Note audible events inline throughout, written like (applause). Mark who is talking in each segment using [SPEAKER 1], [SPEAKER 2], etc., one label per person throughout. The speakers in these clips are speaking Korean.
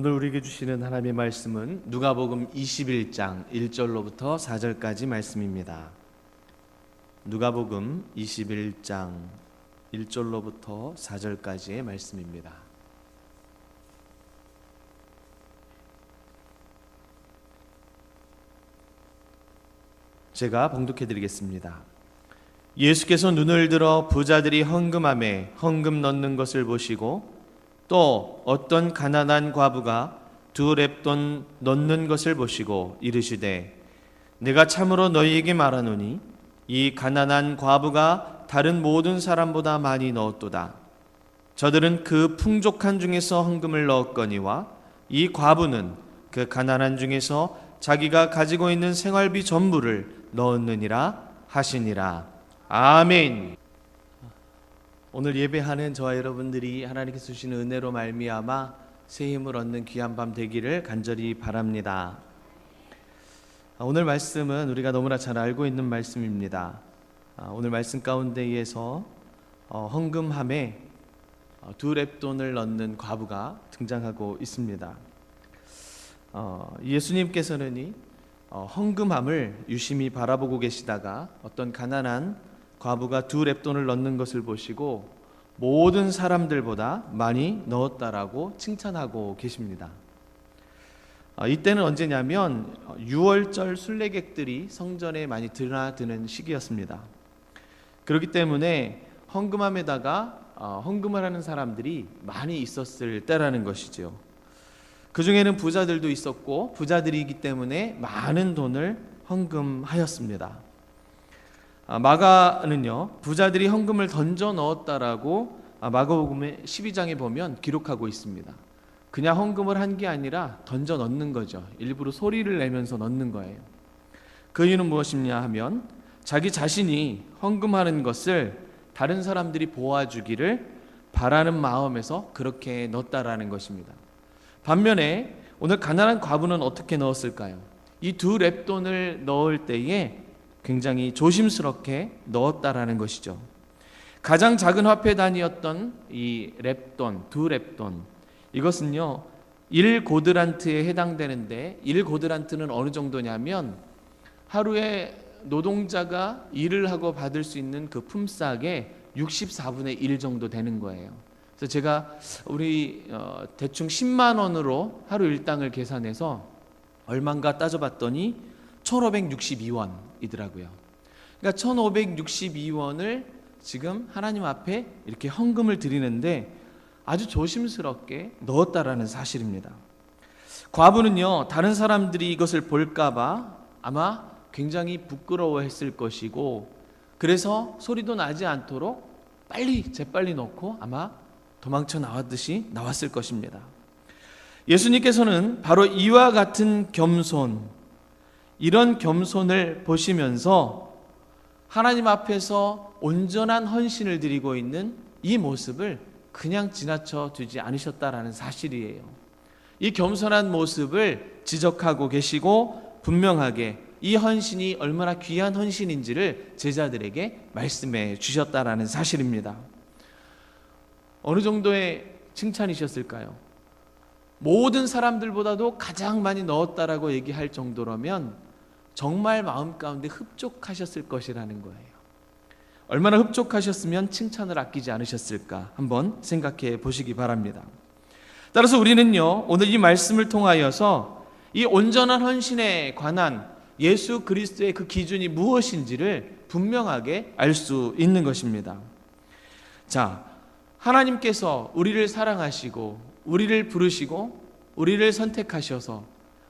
[SPEAKER 1] 오늘 우리에게 주시는 하나님의 말씀은 누가복음 21장 1절로부터 4절까지 말씀입니다. 누가복음 21장 1절로부터 4절까지의 말씀입니다. 제가 봉독해 드리겠습니다. 예수께서 눈을 들어 부자들이 헌금함에 헌금 넣는 것을 보시고 또 어떤 가난한 과부가 두 랩돈 넣는 것을 보시고 이르시되 내가 참으로 너희에게 말하노니 이 가난한 과부가 다른 모든 사람보다 많이 넣었도다 저들은 그 풍족한 중에서 헌금을 넣었거니와 이 과부는 그 가난한 중에서 자기가 가지고 있는 생활비 전부를 넣었느니라 하시니라 아멘. 오늘 예배하는 저와 여러분들이 하나님께서 주시는 은혜로 말미암아 새 힘을 얻는 귀한 밤 되기를 간절히 바랍니다. 아, 오늘 말씀은 우리가 너무나 잘 알고 있는 말씀입니다. 아, 오늘 말씀 가운데에서 어, 헌금함에 어, 두 랩돈을 넣는 과부가 등장하고 있습니다. 어, 예수님께서는 이 어, 헌금함을 유심히 바라보고 계시다가 어떤 가난한 과부가 두 랩돈을 넣는 것을 보시고 모든 사람들보다 많이 넣었다라고 칭찬하고 계십니다. 아, 이때는 언제냐면 6월절 순례객들이 성전에 많이 드나드는 시기였습니다. 그렇기 때문에 헌금함에다가 어, 헌금을 하는 사람들이 많이 있었을 때라는 것이지요. 그 중에는 부자들도 있었고 부자들이기 때문에 많은 돈을 헌금하였습니다. 아, 마가는요 부자들이 헌금을 던져 넣었다라고 아, 마가복음의 12장에 보면 기록하고 있습니다. 그냥 헌금을 한 게 아니라 던져 넣는 거죠. 일부러 소리를 내면서 넣는 거예요. 그 이유는 무엇이냐 하면 자기 자신이 헌금하는 것을 다른 사람들이 보아주기를 바라는 마음에서 그렇게 넣었다라는 것입니다. 반면에 오늘 가난한 과부는 어떻게 넣었을까요? 이 두 랩돈을 넣을 때에 굉장히 조심스럽게 넣었다라는 것이죠. 가장 작은 화폐 단위였던 이 랩돈, 두 랩돈. 이것은요, 1 고드란트에 해당되는데 1 고드란트는 어느 정도냐면 하루에 노동자가 일을 하고 받을 수 있는 그 품삯의 64분의 1 정도 되는 거예요. 그래서 제가 우리 어, 대충 10만 원으로 하루 일당을 계산해서 얼마인가 따져봤더니 1,562원 이더라고요. 그러니까 1,562원을 지금 하나님 앞에 이렇게 헌금을 드리는데 아주 조심스럽게 넣었다라는 사실입니다. 과부는요, 다른 사람들이 이것을 볼까봐 아마 굉장히 부끄러워했을 것이고, 그래서 소리도 나지 않도록 빨리 재빨리 넣고 아마 도망쳐 나왔듯이 나왔을 것입니다. 예수님께서는 바로 이와 같은 겸손, 이런 겸손을 보시면서 하나님 앞에서 온전한 헌신을 드리고 있는 이 모습을 그냥 지나쳐 두지 않으셨다라는 사실이에요. 이 겸손한 모습을 지적하고 계시고 분명하게 이 헌신이 얼마나 귀한 헌신인지를 제자들에게 말씀해 주셨다라는 사실입니다. 어느 정도의 칭찬이셨을까요? 모든 사람들보다도 가장 많이 넣었다라고 얘기할 정도라면 정말 마음 가운데 흡족하셨을 것이라는 거예요. 얼마나 흡족하셨으면 칭찬을 아끼지 않으셨을까 한번 생각해 보시기 바랍니다. 따라서 우리는요, 오늘 이 말씀을 통하여서 이 온전한 헌신에 관한 예수 그리스도의 그 기준이 무엇인지를 분명하게 알 수 있는 것입니다. 자, 하나님께서 우리를 사랑하시고, 우리를 부르시고, 우리를 선택하셔서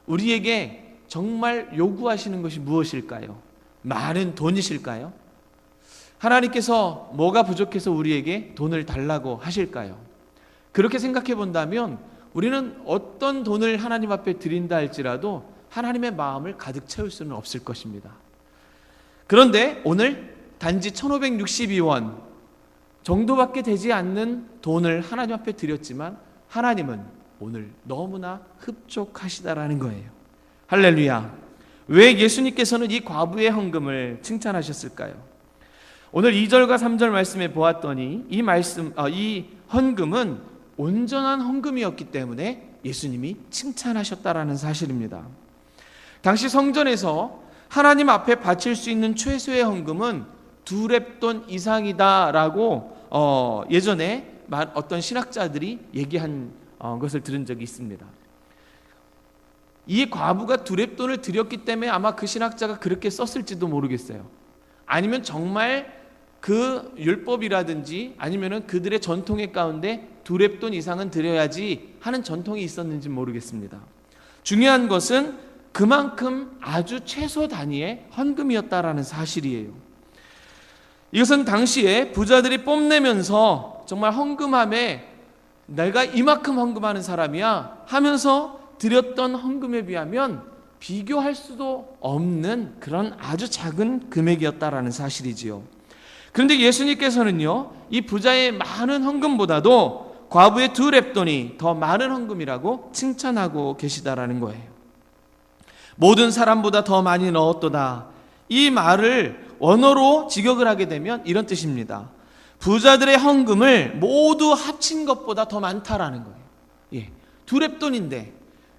[SPEAKER 1] 우리에게 정말 요구하시는 것이 무엇일까요? 많은 돈이실까요? 하나님께서 뭐가 부족해서 우리에게 돈을 달라고 하실까요? 그렇게 생각해 본다면 우리는 어떤 돈을 하나님 앞에 드린다 할지라도 하나님의 마음을 가득 채울 수는 없을 것입니다. 그런데 오늘 단지 1562원 정도밖에 되지 않는 돈을 하나님 앞에 드렸지만 하나님은 오늘 너무나 흡족하시다라는 거예요. 할렐루야. 왜 예수님께서는 이 과부의 헌금을 칭찬하셨을까요? 오늘 2절과 3절 말씀에 보았더니 이 말씀 아, 이 헌금은 온전한 헌금이었기 때문에 예수님이 칭찬하셨다라는 사실입니다. 당시 성전에서 하나님 앞에 바칠 수 있는 최소의 헌금은 두 렙돈 이상이다라고 어, 예전에 말- 어떤 신학자들이 얘기한 어, 것을 들은 적이 있습니다. 이 과부가 두 렙돈을 드렸기 때문에 아마 그 신학자가 그렇게 썼을지도 모르겠어요. 아니면 정말 그 율법이라든지 아니면은 그들의 전통의 가운데 두 렙돈 이상은 드려야지 하는 전통이 있었는지 모르겠습니다. 중요한 것은 그만큼 아주 최소 단위의 헌금이었다라는 사실이에요. 이것은 당시에 부자들이 뽐내면서 정말 헌금함에 내가 이만큼 헌금하는 사람이야 하면서 드렸던 헌금에 비하면 비교할 수도 없는 그런 아주 작은 금액이었다라는 사실이지요. 그런데 예수님께서는요, 이 부자의 많은 헌금보다도 과부의 두 렙돈이 더 많은 헌금이라고 칭찬하고 계시다라는 거예요. 모든 사람보다 더 많이 넣었도다. 이 말을 원어로 직역을 하게 되면 이런 뜻입니다. 부자들의 헌금을 모두 합친 것보다 더 많다라는 거예요. 예. 두 렙돈인데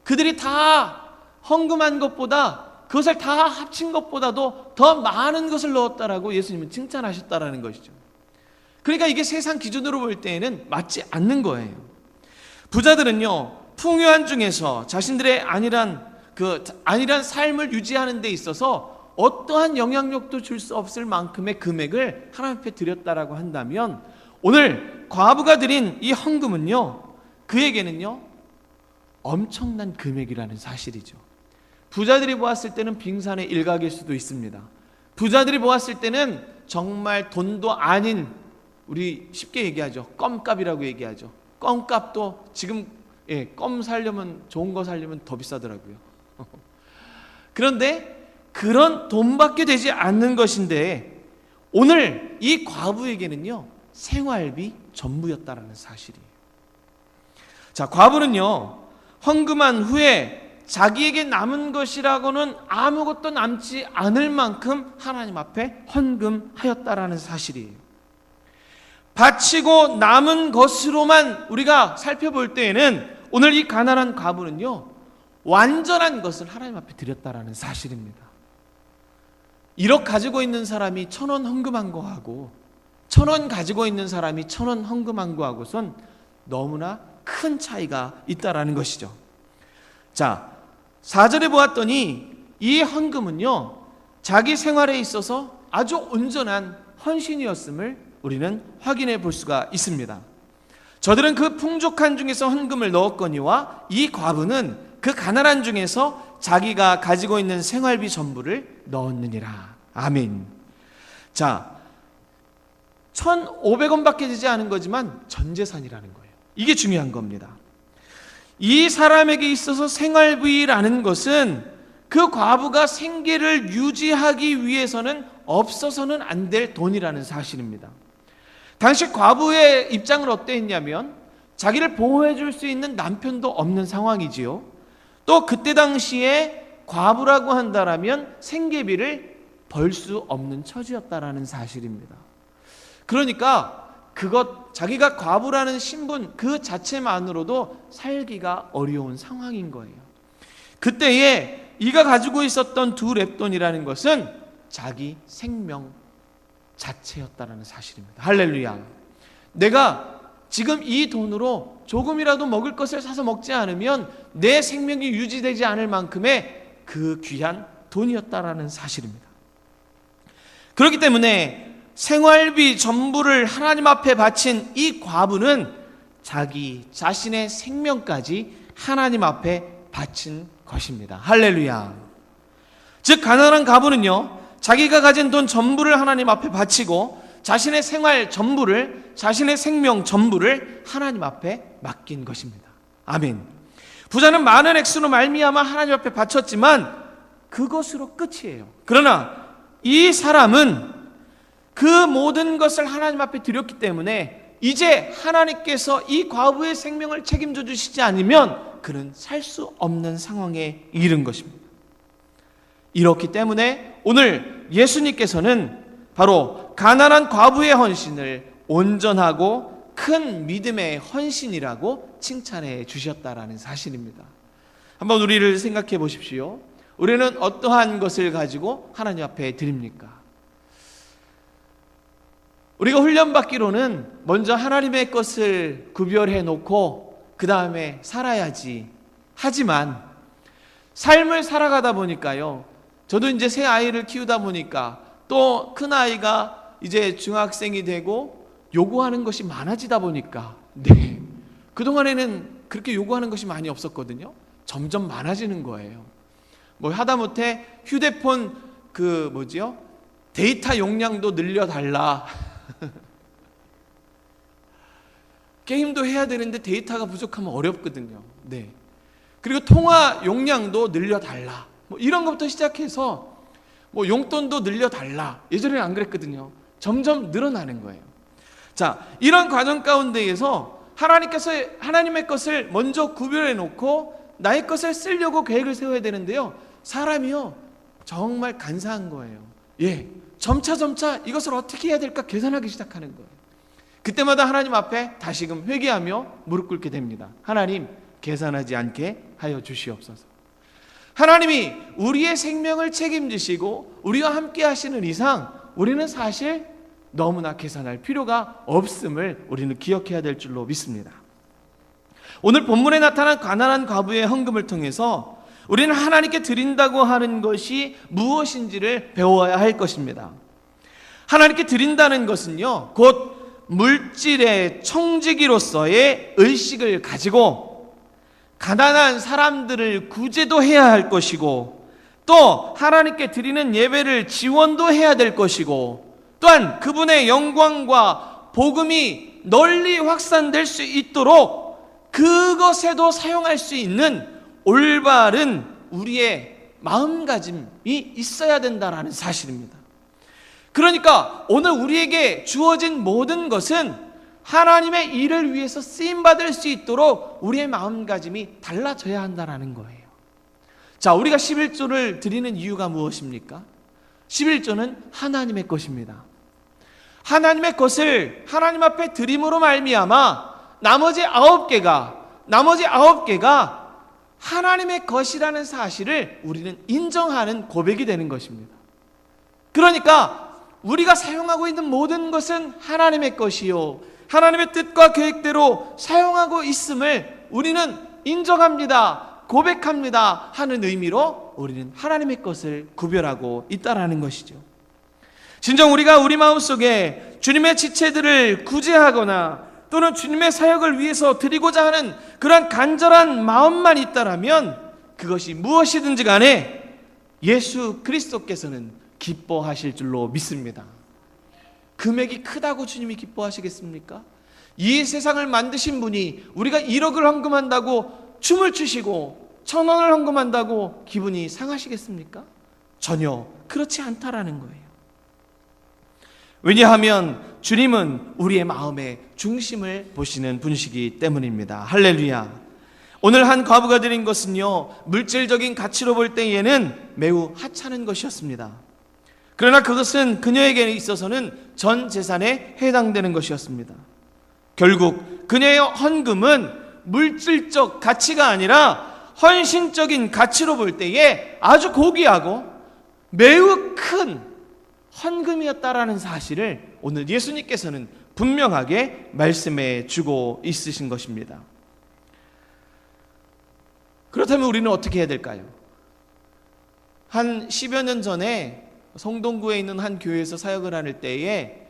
[SPEAKER 1] 그들이 다 헌금한 것보다 그것을 다 합친 것보다도 더 많은 것을 넣었다라고 예수님은 칭찬하셨다라는 것이죠. 그러니까 이게 세상 기준으로 볼 때에는 맞지 않는 거예요. 부자들은요 풍요한 중에서 자신들의 안일한 그 안일한 삶을 유지하는 데 있어서 어떠한 영향력도 줄 수 없을 만큼의 금액을 하나님 앞에 드렸다라고 한다면 오늘 과부가 드린 이 헌금은요 그에게는요 엄청난 금액이라는 사실이죠. 부자들이 보았을 때는 빙산의 일각일 수도 있습니다. 부자들이 보았을 때는 정말 돈도 아닌 우리 쉽게 얘기하죠. 껌값이라고 얘기하죠. 껌값도 지금 예, 껌 살려면 좋은 거 살려면 더 비싸더라고요. (laughs) 그런데 그런 돈밖에 되지 않는 것인데 오늘 이 과부에게는요 생활비 전부였다라는 사실이에요. 자, 과부는요 헌금한 후에 자기에게 남은 것이라고는 아무것도 남지 않을 만큼 하나님 앞에 헌금하였다라는 사실이에요. 바치고 남은 것으로만 우리가 살펴볼 때에는 오늘 이 가난한 과부는요 완전한 것을 하나님 앞에 드렸다라는 사실입니다. 1억 가지고 있는 사람이 천 원 헌금한 거하고 천 원 가지고 있는 사람이 천 원 헌금한 거하고선 너무나 큰 차이가 있다라는 것이죠. 자, 4절에 보았더니 이 헌금은요. 자기 생활에 있어서 아주 온전한 헌신이었음을 우리는 확인해 볼 수가 있습니다. 저들은 그 풍족한 중에서 헌금을 넣었거니와 이 과부는 그 가난한 중에서 자기가 가지고 있는 생활비 전부를 넣었느니라. 아멘. 자, 1,500원밖에 되지 않은 거지만 전 재산이라는 거예요. 이게 중요한 겁니다. 이 사람에게 있어서 생활비라는 것은 그 과부가 생계를 유지하기 위해서는 없어서는 안 될 돈이라는 사실입니다. 당시 과부의 입장은 어땠냐면 자기를 보호해 줄 수 있는 남편도 없는 상황이지요. 또 그때 당시에 과부라고 한다라면 생계비를 벌 수 없는 처지였다라는 사실입니다. 그러니까 그것 자기가 과부라는 신분 그 자체만으로도 살기가 어려운 상황인 거예요. 그때에 이가 가지고 있었던 두 랩돈이라는 것은 자기 생명 자체였다라는 사실입니다. 할렐루야. 내가 지금 이 돈으로 조금이라도 먹을 것을 사서 먹지 않으면 내 생명이 유지되지 않을 만큼의 그 귀한 돈이었다라는 사실입니다. 그렇기 때문에 생활비 전부를 하나님 앞에 바친 이 과부는 자기 자신의 생명까지 하나님 앞에 바친 것입니다. 할렐루야. 즉 가난한 과부는요. 자기가 가진 돈 전부를 하나님 앞에 바치고 자신의 생활 전부를 자신의 생명 전부를 하나님 앞에 맡긴 것입니다. 아멘. 부자는 많은 액수로 말미암아 하나님 앞에 바쳤지만 그것으로 끝이에요. 그러나 이 사람은 그 모든 것을 하나님 앞에 드렸기 때문에 이제 하나님께서 이 과부의 생명을 책임져 주시지 않으면 그는 살 수 없는 상황에 이른 것입니다. 이렇기 때문에 오늘 예수님께서는 바로 가난한 과부의 헌신을 온전하고 큰 믿음의 헌신이라고 칭찬해 주셨다라는 사실입니다. 한번 우리를 생각해 보십시오. 우리는 어떠한 것을 가지고 하나님 앞에 드립니까? 우리가 훈련받기로는 먼저 하나님의 것을 구별해 놓고 그 다음에 살아야지. 하지만 삶을 살아가다 보니까요. 저도 이제 새 아이를 키우다 보니까 또 큰 아이가 이제 중학생이 되고 요구하는 것이 많아지다 보니까 네. 그동안에는 그렇게 요구하는 것이 많이 없었거든요. 점점 많아지는 거예요. 뭐 하다못해 휴대폰 그 뭐지요? 데이터 용량도 늘려달라. 게임도 해야 되는데 데이터가 부족하면 어렵거든요. 네. 그리고 통화 용량도 늘려달라. 뭐 이런 것부터 시작해서 뭐 용돈도 늘려달라. 예전에는 안 그랬거든요. 점점 늘어나는 거예요. 자, 이런 과정 가운데에서 하나님께서 하나님의 것을 먼저 구별해 놓고 나의 것을 쓰려고 계획을 세워야 되는데요. 사람이요. 정말 간사한 거예요. 예. 점차 점차 이것을 어떻게 해야 될까 계산하기 시작하는 거예요. 그때마다 하나님 앞에 다시금 회개하며 무릎 꿇게 됩니다. 하나님, 계산하지 않게 하여 주시옵소서. 하나님이 우리의 생명을 책임지시고 우리와 함께 하시는 이상 우리는 사실 너무나 계산할 필요가 없음을 우리는 기억해야 될 줄로 믿습니다. 오늘 본문에 나타난 가난한 과부의 헌금을 통해서 우리는 하나님께 드린다고 하는 것이 무엇인지를 배워야 할 것입니다. 하나님께 드린다는 것은요, 곧 물질의 청지기로서의 의식을 가지고 가난한 사람들을 구제도 해야 할 것이고 또 하나님께 드리는 예배를 지원도 해야 될 것이고 또한 그분의 영광과 복음이 널리 확산될 수 있도록 그것에도 사용할 수 있는 올바른 우리의 마음가짐이 있어야 된다라는 사실입니다. 그러니까 오늘 우리에게 주어진 모든 것은 하나님의 일을 위해서 쓰임 받을 수 있도록 우리의 마음가짐이 달라져야 한다라는 거예요. 자, 우리가 11조를 드리는 이유가 무엇입니까? 11조는 하나님의 것입니다. 하나님의 것을 하나님 앞에 드림으로 말미암아 나머지 아홉 개가 나머지 아홉 개가 하나님의 것이라는 사실을 우리는 인정하는 고백이 되는 것입니다. 그러니까 우리가 사용하고 있는 모든 것은 하나님의 것이요. 하나님의 뜻과 계획대로 사용하고 있음을 우리는 인정합니다. 고백합니다. 하는 의미로 우리는 하나님의 것을 구별하고 있다라는 것이죠. 진정 우리가 우리 마음 속에 주님의 지체들을 구제하거나 또는 주님의 사역을 위해서 드리고자 하는 그러한 간절한 마음만 있다라면 그것이 무엇이든지 간에 예수 그리스도께서는 기뻐하실 줄로 믿습니다. 금액이 크다고 주님이 기뻐하시겠습니까? 이 세상을 만드신 분이 우리가 1억을 헌금한다고 춤을 추시고 천 원을 헌금한다고 기분이 상하시겠습니까? 전혀 그렇지 않다라는 거예요. 왜냐하면 주님은 우리의 마음의 중심을 보시는 분이시기 때문입니다. 할렐루야. 오늘 한 과부가 드린 것은요, 물질적인 가치로 볼 때에는 매우 하찮은 것이었습니다. 그러나 그것은 그녀에게 있어서는 전 재산에 해당되는 것이었습니다. 결국 그녀의 헌금은 물질적 가치가 아니라 헌신적인 가치로 볼 때에 아주 고귀하고 매우 큰 헌금이었다라는 사실을 오늘 예수님께서는 분명하게 말씀해 주고 있으신 것입니다. 그렇다면 우리는 어떻게 해야 될까요? 한 10여 년 전에 성동구에 있는 한 교회에서 사역을 하는 때에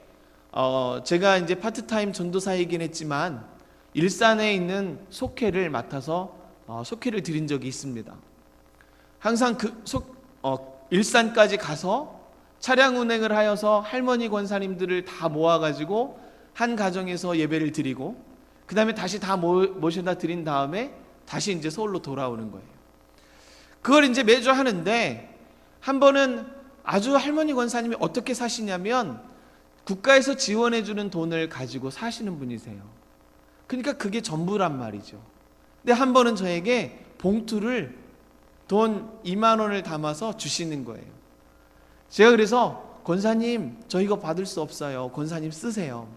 [SPEAKER 1] 어, 제가 이제 파트타임 전도사이긴 했지만 일산에 있는 속회를 맡아서 어, 속회를 드린 적이 있습니다. 항상 그 속, 어, 일산까지 가서 차량 운행을 하여서 할머니 권사님들을 다 모아가지고 한 가정에서 예배를 드리고 그 다음에 다시 다 모, 모셔다 드린 다음에 다시 이제 서울로 돌아오는 거예요. 그걸 이제 매주 하는데 한 번은 아주 할머니 권사님이 어떻게 사시냐면 국가에서 지원해주는 돈을 가지고 사시는 분이세요. 그러니까 그게 전부란 말이죠. 근데 한 번은 저에게 봉투를 돈 2만 원을 담아서 주시는 거예요. 제가 그래서 권사님 저 이거 받을 수 없어요. 권사님 쓰세요.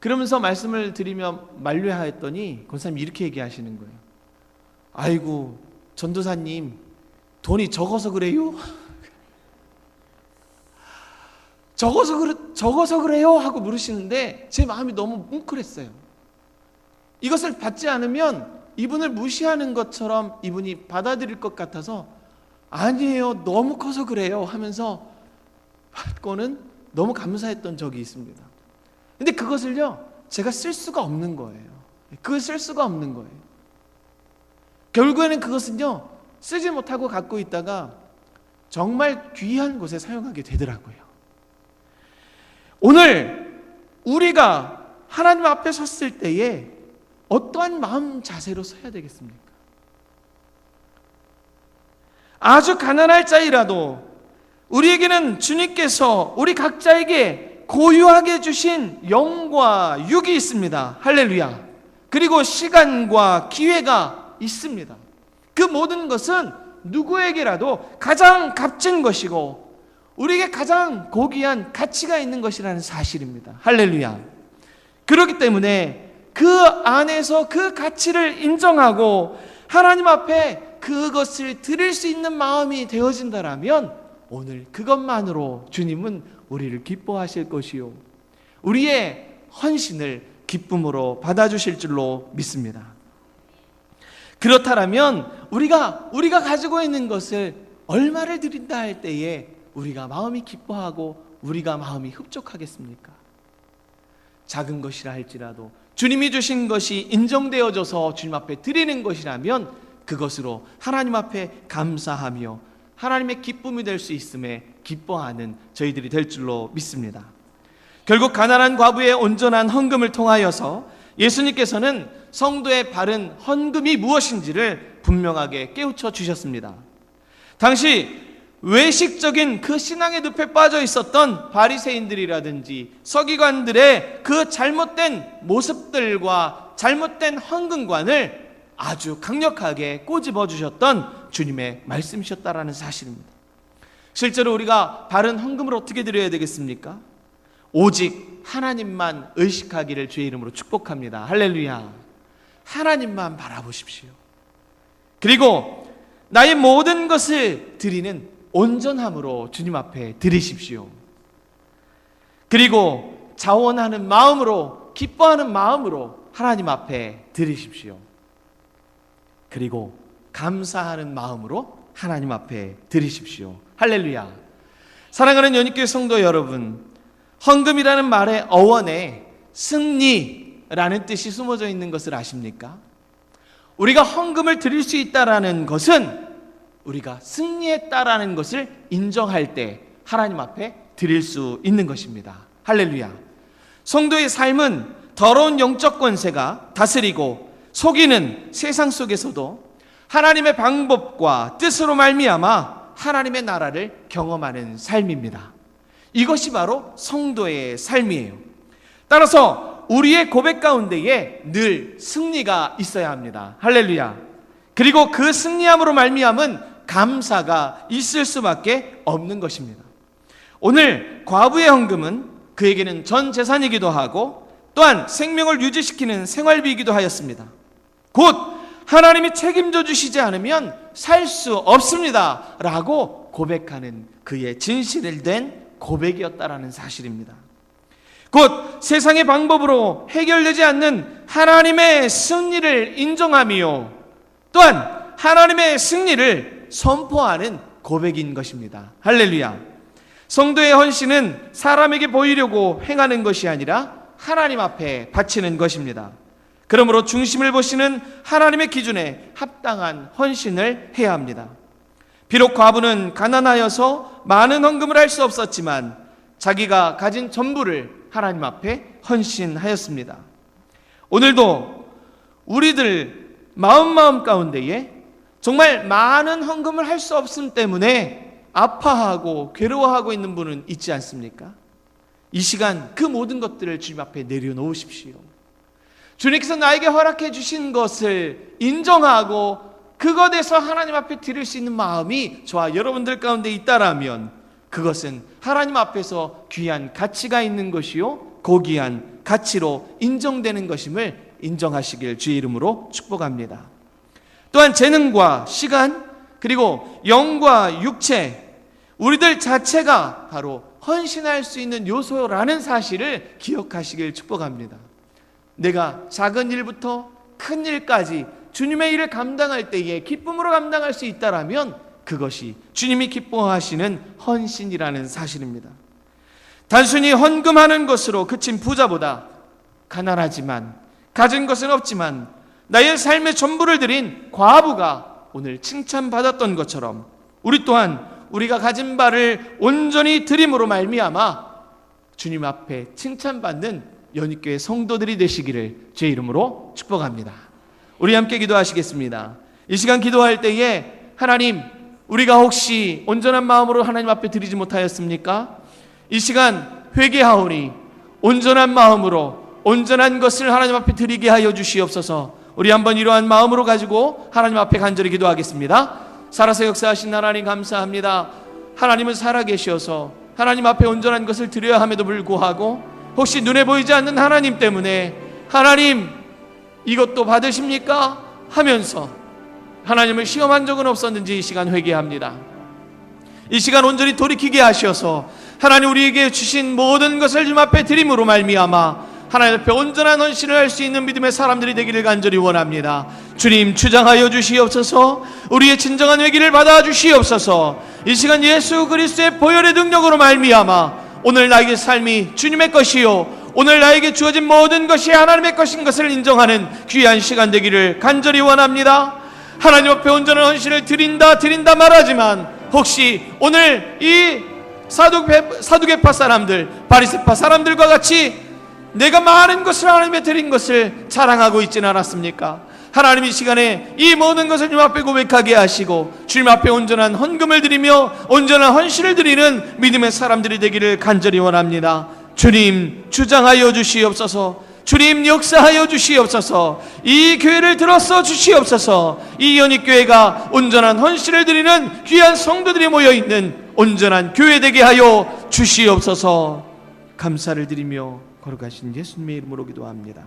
[SPEAKER 1] 그러면서 말씀을 드리며 만류하였더니 권사님이 이렇게 얘기하시는 거예요. 아이고 전도사님 돈이 적어서 그래요. 적어서 그래 적어서 그래요 하고 물으시는데 제 마음이 너무 뭉클했어요. 이것을 받지 않으면 이분을 무시하는 것처럼 이분이 받아들일 것 같아서 아니에요 너무 커서 그래요 하면서 받고는 너무 감사했던 적이 있습니다. 근데 그것을요 제가 쓸 수가 없는 거예요. 그걸 쓸 수가 없는 거예요. 결국에는 그것은요 쓰지 못하고 갖고 있다가 정말 귀한 곳에 사용하게 되더라고요. 오늘 우리가 하나님 앞에 섰을 때에 어떠한 마음 자세로 서야 되겠습니까? 아주 가난할 자이라도 우리에게는 주님께서 우리 각자에게 고유하게 주신 영과 육이 있습니다. 할렐루야. 그리고 시간과 기회가 있습니다. 그 모든 것은 누구에게라도 가장 값진 것이고 우리에게 가장 고귀한 가치가 있는 것이라는 사실입니다. 할렐루야. 그렇기 때문에 그 안에서 그 가치를 인정하고 하나님 앞에 그것을 드릴 수 있는 마음이 되어진다라면 오늘 그것만으로 주님은 우리를 기뻐하실 것이요. 우리의 헌신을 기쁨으로 받아주실 줄로 믿습니다. 그렇다면 우리가 우리가 가지고 있는 것을 얼마를 드린다 할 때에 우리가 마음이 기뻐하고 우리가 마음이 흡족하겠습니까? 작은 것이라 할지라도 주님이 주신 것이 인정되어져서 주님 앞에 드리는 것이라면 그것으로 하나님 앞에 감사하며 하나님의 기쁨이 될 수 있음에 기뻐하는 저희들이 될 줄로 믿습니다. 결국 가난한 과부의 온전한 헌금을 통하여서 예수님께서는 성도의 바른 헌금이 무엇인지를 분명하게 깨우쳐 주셨습니다. 당시 외식적인 그 신앙의 늪에 빠져 있었던 바리새인들이라든지 서기관들의 그 잘못된 모습들과 잘못된 헌금관을 아주 강력하게 꼬집어 주셨던 주님의 말씀이셨다라는 사실입니다. 실제로 우리가 바른 헌금을 어떻게 드려야 되겠습니까? 오직 하나님만 의식하기를 주의 이름으로 축복합니다. 할렐루야. 하나님만 바라보십시오. 그리고 나의 모든 것을 드리는 온전함으로 주님 앞에 드리십시오. 그리고 자원하는 마음으로 기뻐하는 마음으로 하나님 앞에 드리십시오. 그리고 감사하는 마음으로 하나님 앞에 드리십시오. 할렐루야. 사랑하는 연익교회 성도 여러분, 헌금이라는 말의 어원에 승리라는 뜻이 숨어져 있는 것을 아십니까? 우리가 헌금을 드릴 수 있다라는 것은 우리가 승리했다라는 것을 인정할 때 하나님 앞에 드릴 수 있는 것입니다. 할렐루야. 성도의 삶은 더러운 영적 권세가 다스리고 속이는 세상 속에서도 하나님의 방법과 뜻으로 말미암아 하나님의 나라를 경험하는 삶입니다. 이것이 바로 성도의 삶이에요. 따라서 우리의 고백 가운데에 늘 승리가 있어야 합니다. 할렐루야. 그리고 그 승리함으로 말미암은 감사가 있을 수밖에 없는 것입니다. 오늘 과부의 헌금은 그에게는 전 재산이기도 하고 또한 생명을 유지시키는 생활비이기도 하였습니다. 곧 하나님이 책임져 주시지 않으면 살 수 없습니다. 라고 고백하는 그의 진실을 된 고백이었다라는 사실입니다. 곧 세상의 방법으로 해결되지 않는 하나님의 승리를 인정하며 또한 하나님의 승리를 선포하는 고백인 것입니다. 할렐루야. 성도의 헌신은 사람에게 보이려고 행하는 것이 아니라 하나님 앞에 바치는 것입니다. 그러므로 중심을 보시는 하나님의 기준에 합당한 헌신을 해야 합니다. 비록 과부는 가난하여서 많은 헌금을 할 수 없었지만 자기가 가진 전부를 하나님 앞에 헌신하였습니다. 오늘도 우리들 마음 마음 가운데에 정말 많은 헌금을 할 수 없음 때문에 아파하고 괴로워하고 있는 분은 있지 않습니까? 이 시간 그 모든 것들을 주님 앞에 내려놓으십시오. 주님께서 나에게 허락해 주신 것을 인정하고 그것에서 하나님 앞에 드릴 수 있는 마음이 저와 여러분들 가운데 있다라면 그것은 하나님 앞에서 귀한 가치가 있는 것이요 고귀한 가치로 인정되는 것임을 인정하시길 주의 이름으로 축복합니다. 또한 재능과 시간 그리고 영과 육체 우리들 자체가 바로 헌신할 수 있는 요소라는 사실을 기억하시길 축복합니다. 내가 작은 일부터 큰 일까지 주님의 일을 감당할 때에 기쁨으로 감당할 수 있다라면 그것이 주님이 기뻐하시는 헌신이라는 사실입니다. 단순히 헌금하는 것으로 그친 부자보다 가난하지만 가진 것은 없지만 나의 삶의 전부를 드린 과부가 오늘 칭찬받았던 것처럼 우리 또한 우리가 가진 바를 온전히 드림으로 말미암아 주님 앞에 칭찬받는 연희교회 성도들이 되시기를 제 이름으로 축복합니다. 우리 함께 기도하시겠습니다. 이 시간 기도할 때에 하나님 우리가 혹시 온전한 마음으로 하나님 앞에 드리지 못하였습니까? 이 시간 회개하오니 온전한 마음으로 온전한 것을 하나님 앞에 드리게 하여 주시옵소서. 우리 한번 이러한 마음으로 가지고 하나님 앞에 간절히 기도하겠습니다. 살아서 역사하신 하나님 감사합니다. 하나님은 살아계셔서 하나님 앞에 온전한 것을 드려야 함에도 불구하고 혹시 눈에 보이지 않는 하나님 때문에 하나님 이것도 받으십니까? 하면서 하나님을 시험한 적은 없었는지 이 시간 회개합니다. 이 시간 온전히 돌이키게 하셔서 하나님 우리에게 주신 모든 것을 주님 앞에 드림으로 말미암아 하나님 앞에 온전한 헌신을 할 수 있는 믿음의 사람들이 되기를 간절히 원합니다. 주님 주장하여 주시옵소서. 우리의 진정한 회기를 받아 주시옵소서. 이 시간 예수 그리스도의 보혈의 능력으로 말미암아 오늘 나에게 삶이 주님의 것이요 오늘 나에게 주어진 모든 것이 하나님의 것인 것을 인정하는 귀한 시간 되기를 간절히 원합니다. 하나님 앞에 온전한 헌신을 드린다 드린다 말하지만 혹시 오늘 이 사두개, 사두개파 사람들 바리새파 사람들과 같이 내가 많은 것을 하나님의 드린 것을 자랑하고 있지는 않았습니까? 하나님 이 시간에 이 모든 것을 주님 앞에 고백하게 하시고 주님 앞에 온전한 헌금을 드리며 온전한 헌신을 드리는 믿음의 사람들이 되기를 간절히 원합니다. 주님 주장하여 주시옵소서. 주님 역사하여 주시옵소서. 이 교회를 들어서 주시옵소서. 이 연익교회가 온전한 헌신을 드리는 귀한 성도들이 모여 있는 온전한 교회 되게 하여 주시옵소서. 감사를 드리며 걸어가신 예수님의 이름으로 기도합니다.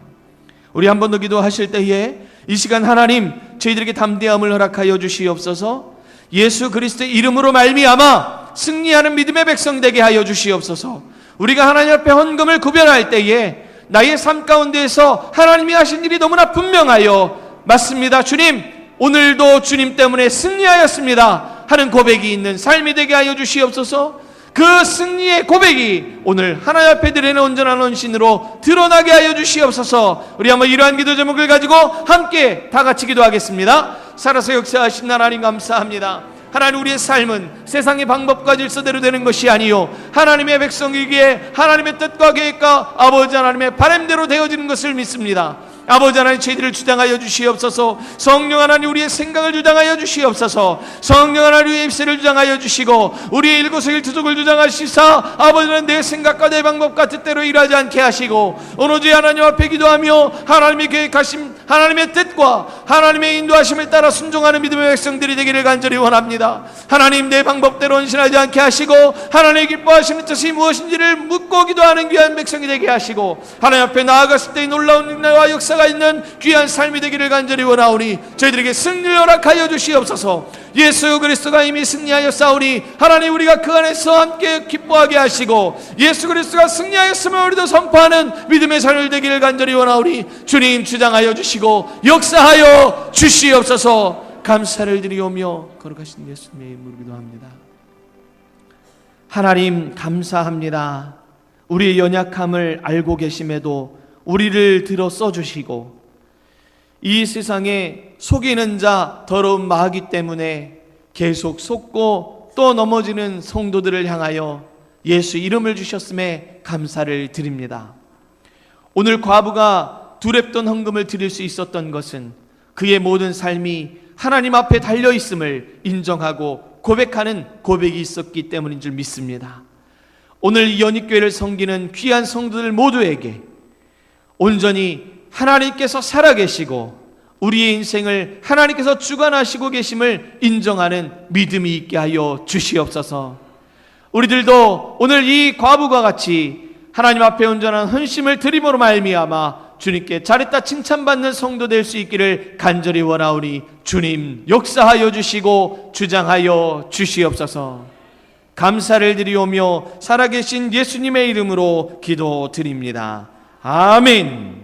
[SPEAKER 1] 우리 한 번 더 기도하실 때에 이 시간 하나님 저희들에게 담대함을 허락하여 주시옵소서. 예수 그리스도의 이름으로 말미암아 승리하는 믿음의 백성 되게 하여 주시옵소서. 우리가 하나님 앞에 헌금을 구별할 때에 나의 삶 가운데에서 하나님이 하신 일이 너무나 분명하여 맞습니다. 주님, 오늘도 주님 때문에 승리하였습니다. 하는 고백이 있는 삶이 되게 하여 주시옵소서. 그 승리의 고백이 오늘 하나님 앞에 드리는 온전한 헌신으로 드러나게 하여 주시옵소서. 우리 한번 이러한 기도 제목을 가지고 함께 다 같이 기도하겠습니다. 살아서 역사하신 하나님 감사합니다. 하나님 우리의 삶은 세상의 방법과 질서대로 되는 것이 아니요 하나님의 백성이기에 하나님의 뜻과 계획과 아버지 하나님의 바람대로 되어지는 것을 믿습니다. 아버지 하나님 저희들을 주장하여 주시옵소서. 성령 하나님 우리의 생각을 주장하여 주시옵소서. 성령 하나님 우리의 입술을 주장하여 주시고 우리의 일거수일투족을 주장하시사 아버지는 내 생각과 내 방법과 뜻대로 일하지 않게 하시고 오로지 하나님 앞에 기도하며 하나님이 계획하신 하나님의 뜻과 하나님의 인도하심을 따라 순종하는 믿음의 백성들이 되기를 간절히 원합니다. 하나님 내 방법대로 헌신하지 않게 하시고 하나님의 기뻐하시는 뜻이 무엇인지를 묻고 기도하는 귀한 백성이 되게 하시고 하나님 앞에 나아갔을 때의 놀라운 은혜와 역사가 있는 귀한 삶이 되기를 간절히 원하오니 저희들에게 승리를 허락하여 주시옵소서. 예수 그리스도가 이미 승리하여 싸우니 하나님 우리가 그 안에서 함께 기뻐하게 하시고 예수 그리스도가 승리하였으면 우리도 선포하는 믿음의 삶을 되기를 간절히 원하오니 주님 주장하여 주시고 역사하여 주시옵소서. 감사를 드리오며 걸어가신 예수님의 이름으로 기도합니다. 하나님 감사합니다. 우리의 연약함을 알고 계심에도 우리를 들어 써주시고 이 세상에 속이는 자 더러운 마귀 때문에 계속 속고 또 넘어지는 성도들을 향하여 예수 이름을 주셨음에 감사를 드립니다. 오늘 과부가 두렵던 헌금을 드릴 수 있었던 것은 그의 모든 삶이 하나님 앞에 달려 있음을 인정하고 고백하는 고백이 있었기 때문인 줄 믿습니다. 오늘 이 연익교회를 섬기는 귀한 성도들 모두에게 온전히 하나님께서 살아계시고 우리의 인생을 하나님께서 주관하시고 계심을 인정하는 믿음이 있게 하여 주시옵소서. 우리들도 오늘 이 과부가 같이 하나님 앞에 온전한 헌심을 드림으로 말미암아 주님께 잘했다 칭찬받는 성도 될 수 있기를 간절히 원하오니 주님 역사하여 주시고 주장하여 주시옵소서. 감사를 드리오며 살아계신 예수님의 이름으로 기도드립니다. 아멘.